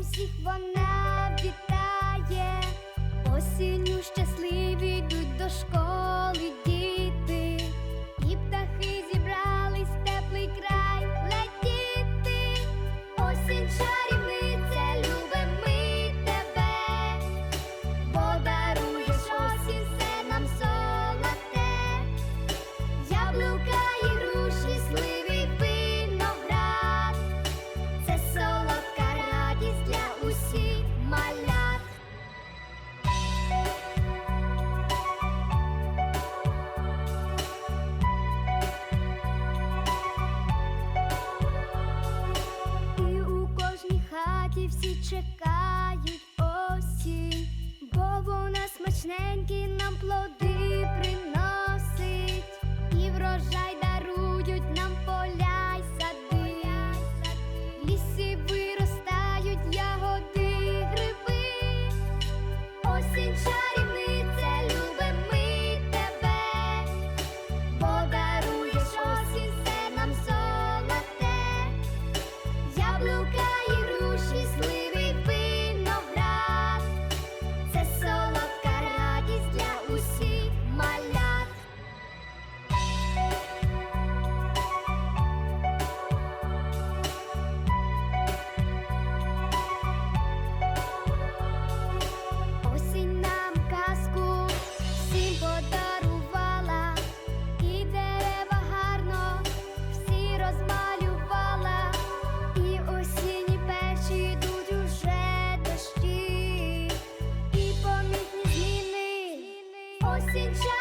всіх вона вітає осінню ще. чекають осінь, бо вона смачненькі нам плоди. message.